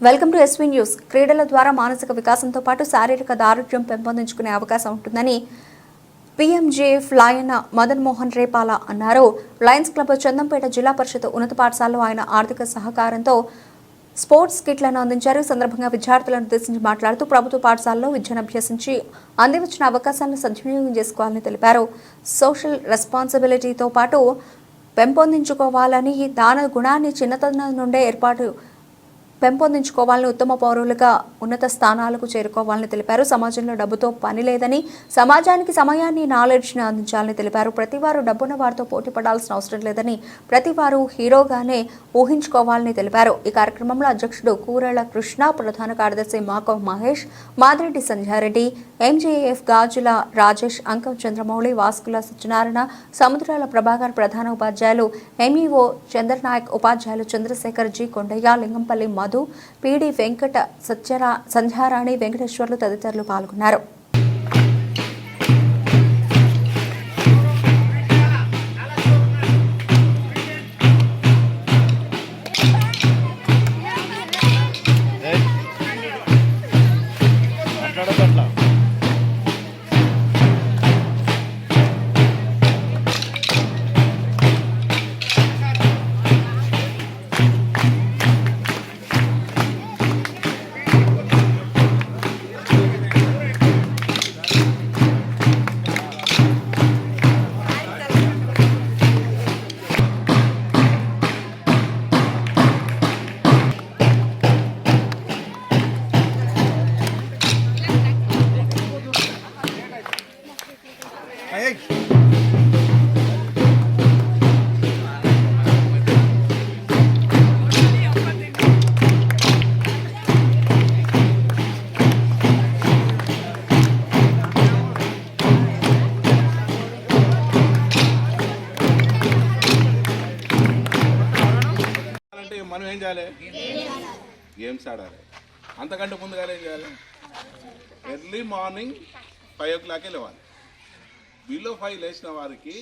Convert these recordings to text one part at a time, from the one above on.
Welcome to SV news. క్రీడల ద్వారా మానసిక వికాసంతో పాటు శారీరక దారుఢ్యం పెంపొందించుకునే అవకాశం ఉంటుందని పీఎంజేఎఫ్ లాయన్న మదన్ మోహన్ రేపాల అన్నారు. లయన్స్ క్లబ్ చందంపేట జిల్లా పరిషత్ ఉన్నత పాఠశాలలో ఆయన ఆర్థిక సహకారంతో స్పోర్ట్స్ కిట్లను అందించారు. ఈ సందర్భంగా విద్యార్థులను ఉద్దేశించి మాట్లాడుతూ ప్రభుత్వ పాఠశాలలో విద్యను అభ్యసించి అందివచ్చిన అవకాశాలను సద్వినియోగం చేసుకోవాలని తెలిపారు. సోషల్ రెస్పాన్సిబిలిటీతో పాటు పెంపొందించుకోవాలని దాన గుణాన్ని చిన్నతనం నుండే ఏర్పాటు పెంపొందించుకోవాలని ఉత్తమ పౌరులుగా ఉన్నత స్థానాలకు చేరుకోవాలని తెలిపారు. సమాజంలో డబ్బుతో పని లేదని సమాజానికి సమయాన్ని నాలెడ్జ్ని అందించాలని తెలిపారు. ప్రతి వారు డబ్బున్న వారితో పోటీ పడాల్సిన అవసరం లేదని ప్రతి వారు హీరోగానే ఊహించుకోవాలని తెలిపారు. ఈ కార్యక్రమంలో అధ్యక్షుడు కూరళ కృష్ణ ప్రధాన కార్యదర్శి మాకవ్ మహేష్ మాదిరెడ్డి సంధ్యారెడ్డి ఎంజేఎఫ్ గాజుల రాజేష్ అంకం చంద్రమౌళి వాస్కుల సత్యనారాయణ సముద్రాల ప్రభాకర్ ప్రధాన ఉపాధ్యాయులు ఎంఈఓ చంద్రనాయక్ ఉపాధ్యాయులు చంద్రశేఖర్ జి కొండయ్య లింగంపల్లి మధు పీడి వెంకట సత్యరా సంధ్యారాణి వెంకటేశ్వర్లు తదితరులు పాల్గొన్నారు. మనం ఏం చేయాలి? గేమ్స్ ఆడాలి. అంతకంటే ముందుగా ఏం చేయాలి? ఎర్లీ మార్నింగ్ ఫైవ్ ఓ క్లాకే లేవాలి. బిలో ఫైవ్ లేచిన వారికి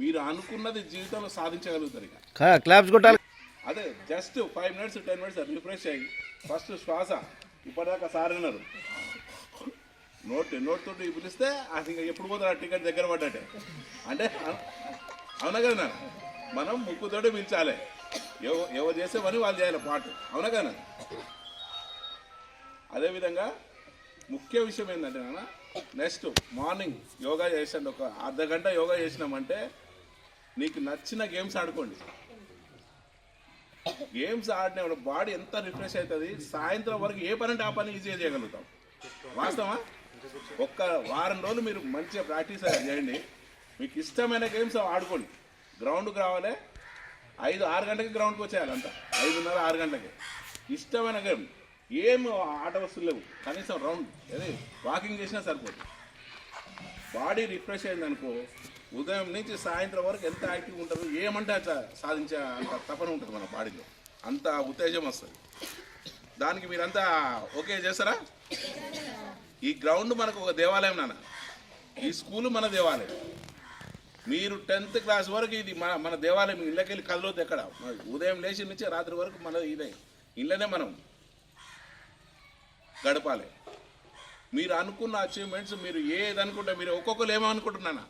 మీరు అనుకున్నది జీవితంలో సాధించగలుగుతారు ఇక. క్లాప్స్ కొట్టాలి. అదే just five minutes ten minutes refresh అయ్యి ఫస్ట్ శ్వాస ఇప్పటిదాకా సార్ అన్నారు నోట్ నోట్ తోటి పిలిస్తే అది ఇంకా ఎప్పుడు పోతారు? ఆ టికెట్ దగ్గర పడ్డట్టే. అంటే అవునా కదా? మనం ముక్కుతోటి పిలిచాలి. ఎవ ఎవరు చేసే పని వాళ్ళు చేయాలి పాటు. అవునా కదా అదేవిధంగా ముఖ్య విషయం ఏంటంటే నాన్న నెక్స్ట్ మార్నింగ్ యోగా చేసండి ఒక అర్ధ గంట యోగా చేసినామంటే నీకు నచ్చిన గేమ్స్ ఆడుకోండి. గేమ్స్ ఆడిన బాడీ ఎంత రిఫ్రెష్ అవుతుంది సాయంత్రం వరకు ఏ పని అంటే ఆ పని ఈజీగా చేయగలుగుతాం. వాస్తవా ఒక్క వారం రోజులు మీరు మంచిగా ప్రాక్టీస్ చేయండి. మీకు ఇష్టమైన గేమ్స్ ఆడుకోండి. గ్రౌండ్కి రావాలి ఐదు ఆరు గంటకి గ్రౌండ్కి వచ్చేయాలి అంతా. ఐదున్నర ఆరు గంటకి ఇష్టమైన గేమ్. ఏం ఆట వస్తువులు లేవు. కనీసం రౌండ్ అదే వాకింగ్ చేసినా సరిపోతుంది బాడీ రిఫ్రెష్ అయిందనుకో ఉదయం నుంచి సాయంత్రం వరకు ఎంత యాక్టివ్ ఉంటారు ఏమంటే అంత సాధించే అంత తపన ఉంటుంది మన బాడీలో అంత ఉత్తేజం వస్తుంది. దానికి మీరంతా ఓకే చేస్తారా? ఈ గ్రౌండ్ మనకు ఒక దేవాలయం నాన్న. ఈ స్కూలు మన దేవాలయం. మీరు టెన్త్ క్లాస్ వరకు ఇది మన మన దేవాలయం ఇళ్ళకెళ్ళి కదలొద్దు ఎక్కడ? ఉదయం లేచి నుంచి రాత్రి వరకు మన ఇదే. ఇళ్ళనే మనం గడపాలి. మీరు అనుకున్న అచీవ్మెంట్స్ మీరు ఏది అనుకుంటే మీరు ఒక్కొక్కరు ఏమనుకుంటున్నానా?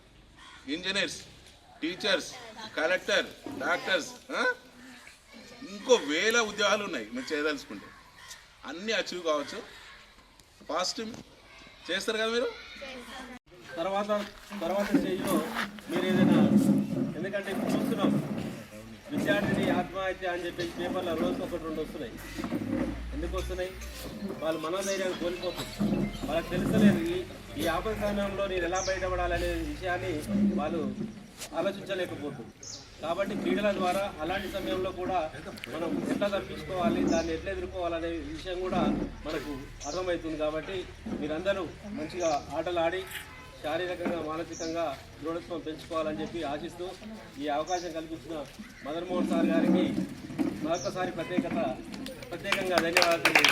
ఇంజనీర్స్ టీచర్స్ కలెక్టర్ డాక్టర్స్ ఇంకో వేల ఉద్యోగాలు ఉన్నాయి మీరు చేయదలుచుకుంటే. అన్నీ అచీవ్ కావచ్చు. పాజిటివ్ చేస్తారు కదా మీరు? తర్వాత తర్వాత స్టేజ్లో మీరు ఏదైనా ఎందుకంటే చూస్తున్నాం విద్యార్థిని ఆత్మహత్య అని చెప్పేసి పేపర్లో రోజు ఒకటి రెండు వస్తున్నాయి. ఎందుకు వస్తున్నాయి? వాళ్ళు మనోధైర్యాన్ని కోల్పోతుంది వాళ్ళకి తెలుస్తలేదు ఈ ఆపద సమయంలో నేను ఎలా బయటపడాలనే విషయాన్ని వాళ్ళు ఆలోచించలేకపోతుంది కాబట్టి క్రీడల ద్వారా అలాంటి సమయంలో కూడా మనం ఎట్లా తప్పించుకోవాలి దాన్ని ఎట్లా ఎదుర్కోవాలనే విషయం కూడా మనకు అర్థమవుతుంది. కాబట్టి మీరందరూ మంచిగా ఆటలు ఆడి శారీరకంగా మానసికంగా దృఢత్వం పెంచుకోవాలని చెప్పి ఆశిస్తూ ఈ అవకాశం కల్పించిన మదన్ మోహన్ సార్ గారికి మరొకసారి ప్రత్యేకత ప్రత్యేకంగా ధన్యవాదాలు.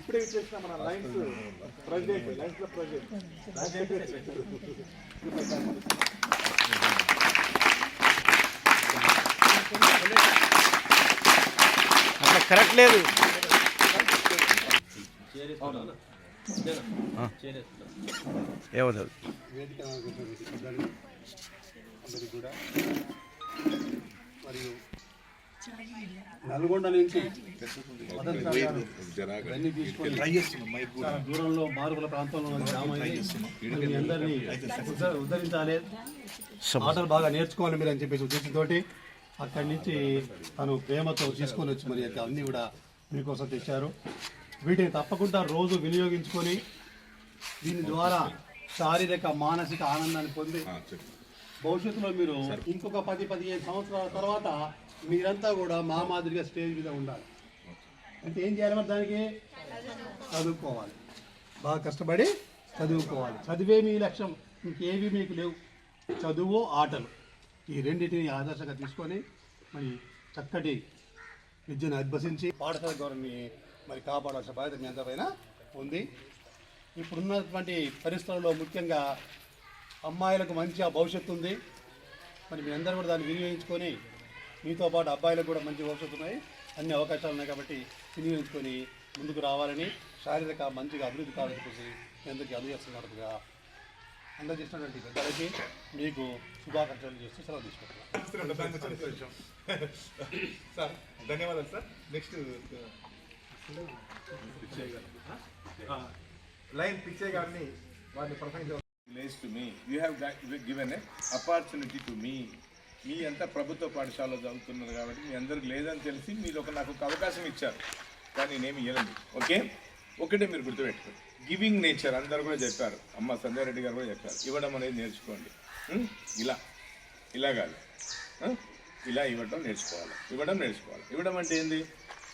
ఇప్పుడే ఇచ్చేసిన మన లైన్స్ ప్రెసిడెంట్ లైన్స్లో ప్రెసిడెంట్ కరెక్ట్ లేదు. ఏమవుతుంది కూడా మరియు నల్గొండ నుంచి దూరంలో మారుమూల ప్రాంతంలో అందరినీ ఉద్ధరించాలి ఆటలు బాగా నేర్చుకోవాలి మీరు అని చెప్పేసి ఉద్దేశంతో అక్కడి నుంచి తను ప్రేమతో తీసుకొని వచ్చి మరి అన్ని కూడా మీకోసం తెచ్చారు. వీటిని తప్పకుండా రోజు వినియోగించుకొని దీని ద్వారా శారీరక మానసిక ఆనందాన్ని పొంది భవిష్యత్తులో మీరు ఇంకొక పది పదిహేను సంవత్సరాల తర్వాత మీరంతా కూడా మా మాదిరిగా స్టేజ్ మీద ఉండాలి. అంటే ఏం చేయాలి మరి దానికి? చదువుకోవాలి. బాగా కష్టపడి చదువుకోవాలి. చదివే మీ లక్ష్యం ఇంకేవి మీకు లేవు. చదువు ఆటలు. ఈ రెండింటిని ఆదర్శంగా తీసుకొని మరి చక్కటి విద్యను అభ్యసించి పాఠశాల గౌరవాన్ని మరి కాపాడాల్సిన బాధ్యత మీ అందరిపైన ఉంది. ఇప్పుడున్నటువంటి పరిస్థితుల్లో ముఖ్యంగా అమ్మాయిలకు మంచిగా భవిష్యత్తు ఉంది. మరి మీ అందరూ కూడా దాన్ని వినియోగించుకొని మీతో పాటు అబ్బాయిలకు కూడా మంచి భవిష్యత్తు ఉన్నాయి. అన్ని అవకాశాలు ఉన్నాయి కాబట్టి వినియోగించుకొని ముందుకు రావాలని శారీరక మంచిగా అభివృద్ధి కావాలని చెప్పేసి మీ అందరికీ అందజేస్తున్నట్టుగా అందజేసినటువంటి పెద్దలకి మీకు శుభాకాంక్షలు చేస్తూ సెలవు తీసుకుంటున్నాను. సార్ ధన్యవాదాలు సార్. నెక్స్ట్ లైన్ పిచ్చే గారిని వారిని ప్రపంచ place to me you have given a opportunity to me మీ అంతా ప్రభుత్వ పాఠశాలలో చదువుతున్నారు కాబట్టి మీ అందరికి లేదని తెలిసి మీరు ఒక నాకు ఒక అవకాశం ఇచ్చారు. కానీ నేనేమి ఇవ్వలేదు ఓకే ఒకటే మీరు గుర్తుపెట్టుకోండి. గివింగ్ నేచర్ అందరు కూడా చెప్పారు. అమ్మ సంధ్యారెడ్డి రెడ్డి గారు కూడా చెప్పారు. ఇవ్వడం అనేది నేర్చుకోండి. Hmm? ఇలా. ఇలా కాదు. Hmm? ఇలా ఇవ్వడం నేర్చుకోవాలి. ఇవ్వడం నేర్చుకోవాలి. ఇవ్వడం అంటే ఏంది?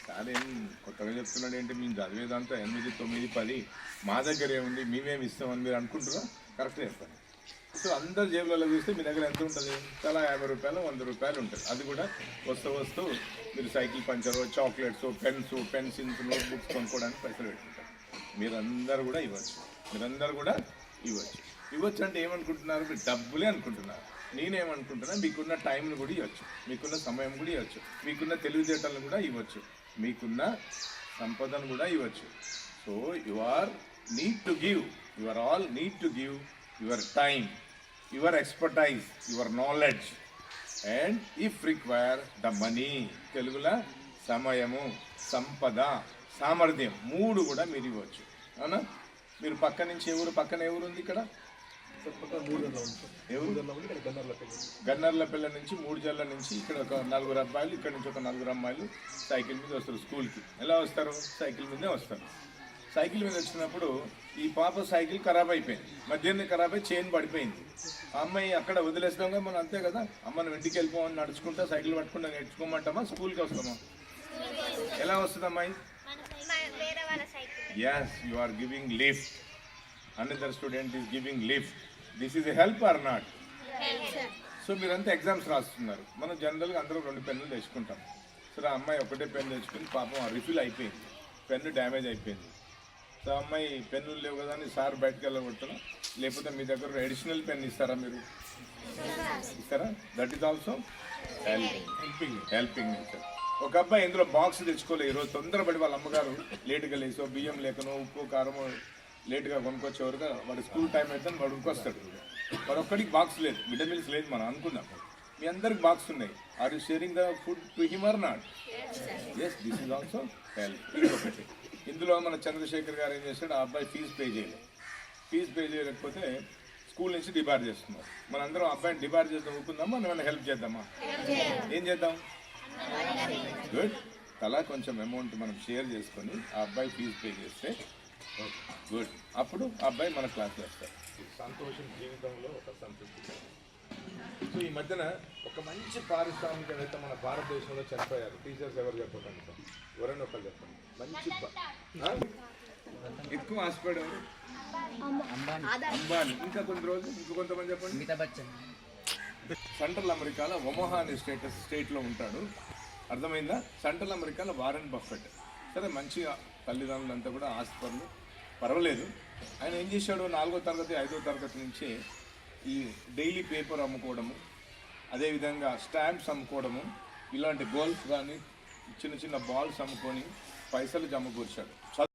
సార్ ఏం కొత్తగా చెప్తున్నాడు ఏంటి? మేము చదివేదంతా ఎనిమిది తొమ్మిది పది. మా దగ్గర ఏముంది మేమేమి ఇస్తామని మీరు అనుకుంటారా కరెక్ట్గా చెప్తాను సో అందరు జేబులలో చూస్తే మీ దగ్గర ఎంత ఉంటుంది? చాలా యాభై రూపాయలు వంద రూపాయలు ఉంటుంది. అది కూడా వస్తూ వస్తూ మీరు cycle puncture chocolates pens pencils notebooks కొనుక్కోవడానికి పైసలు పెట్టుకుంటారు. మీరందరూ కూడా ఇవ్వచ్చు. మీరందరూ కూడా ఇవ్వచ్చు. ఇవ్వచ్చు అంటే ఏమనుకుంటున్నారు? మీరు డబ్బులే అనుకుంటున్నారు. నేనేమనుకుంటున్నా? మీకున్న టైంను కూడా ఇవ్వచ్చు. మీకున్న సమయం కూడా ఇవ్వచ్చు. మీకున్న తెలివితేటలను కూడా ఇవ్వచ్చు. మీకున్న సంపదను కూడా ఇవ్వచ్చు. So you are need to give you are all need to give your time your expertise your knowledge and if require the money తెలుగులో సమయము సంపద సామర్థ్యం మూడు కూడా మీరు ఇవ్వచ్చు. అవునా? మీరు పక్క నుంచి ఎవరు పక్కన ఎవరు ఉంది ఇక్కడ? గన్నర్ల పిల్ల నుంచి మూడు జల్ల నుంచి ఇక్కడ ఒక నలుగురు అబ్బాయిలు ఇక్కడ నుంచి ఒక నలుగురు అమ్మాయిలు సైకిల్ మీద వస్తారు స్కూల్కి. ఎలా వస్తారు? సైకిల్ మీదే వస్తారు. సైకిల్ మీద వచ్చినప్పుడు ఈ పాప సైకిల్ ఖరాబ్ అయిపోయింది. మధ్యాహ్నం ఖరాబ్ అయి చైన్ పడిపోయింది. అమ్మాయి అక్కడ వదిలేస్తాం కదా మనం అంతే కదా? అమ్మ నువ్వు ఇంటికి వెళ్ళిపోమని నడుచుకుంటా సైకిల్ పట్టుకుంటా నేర్చుకోమంటామా? స్కూల్కి వస్తామా? ఎలా వస్తుంది అమ్మాయి? Yes you are giving lift another student is giving lift this is help or not so మీరంతా ఎగ్జామ్స్ రాస్తున్నారు. మనం జనరల్గా అందరూ రెండు పెన్నులు తెచ్చుకుంటాం. సరే ఆ అమ్మాయి ఒకటే పెన్ తెచ్చుకుని పాపం రిఫిల్ అయిపోయింది. పెన్ను డ్యామేజ్ అయిపోయింది. సో అమ్మాయి పెన్నులు లేవు కదా అని సార్ బయటకు వెళ్ళగొట్టడం. లేకపోతే మీ దగ్గర అడిషనల్ పెన్ ఇస్తారా మీరు? ఇస్తారా? That is also helping helping nature ఒక అబ్బాయి ఇందులో బాక్స్ తెచ్చుకోలే ఈరోజు. తొందరపడి వాళ్ళ అమ్మగారు లేటుగా లేసో బియ్యం లేకనో ఉప్పు కారమో లేటుగా కొనుక్కొచ్చేవరకు వాడి స్కూల్ టైం అయితే వాడు ఉరికొస్తాడు. వాడు ఒక్కడికి బాక్స్ లేదు. మీల్స్ లేదు మనం అనుకుందాం మీ అందరికి బాక్స్ ఉన్నాయి. Are you sharing the food to him or not yes this is also ఇది ఒకటి. ఇందులో మన చంద్రశేఖర్ గారు ఏం చేస్తాడు ఆ అబ్బాయి ఫీజు పే చేయలేదు. ఫీజు పే చేయలేకపోతే స్కూల్ నుంచి డిబార్ చేస్తున్నారు. మనందరం అబ్బాయిని డిబార్ చేద్దాం ఒప్పుకుందామా మనం ఏమైనా హెల్ప్ చేద్దామా? ఏం చేద్దాం? గుడ్ తలా కొంచెం అమౌంట్ మనం షేర్ చేసుకొని ఆ అబ్బాయి ఫీజు పే చేస్తే గుడ్ అప్పుడు ఆ అబ్బాయి మన క్లాస్లో వస్తారు. సంతోషం జీవితంలో ఒక సంతృప్తి. సో ఈ మధ్యన ఒక మంచి పారిశ్రామికవేత్త మన భారతదేశంలో చనిపోయారు. టీచర్స్ ఎవరు చెప్పకండి సార్? ఎవరైనా ఒకరు చెప్పండి. మంచి? ఎక్కువ ఆశపడు అంబానీ. ఇంకా కొన్ని రోజులు ఇంకా కొంతమంది చెప్పండి? సెంట్రల్ అమెరికాలో ఒమోహా అనే స్టేట్ స్టేట్లో ఉంటాడు. అర్థమైందా? సెంట్రల్ అమెరికాలో వారెన్ బఫెట్. సరే మంచిగా తల్లిదండ్రులంతా కూడా ఆస్పర్లు. పర్వాలేదు. ఆయన ఏం చేశాడు నాలుగో తరగతి ఐదో తరగతి నుంచే ఈ డైలీ పేపర్ అమ్ముకోవడము అదేవిధంగా స్టాంప్స్ అమ్ముకోవడము ఇలాంటి గోల్ఫ్ కానీ చిన్న చిన్న బాల్స్ అమ్ముకొని పైసలు జమకూర్చాడు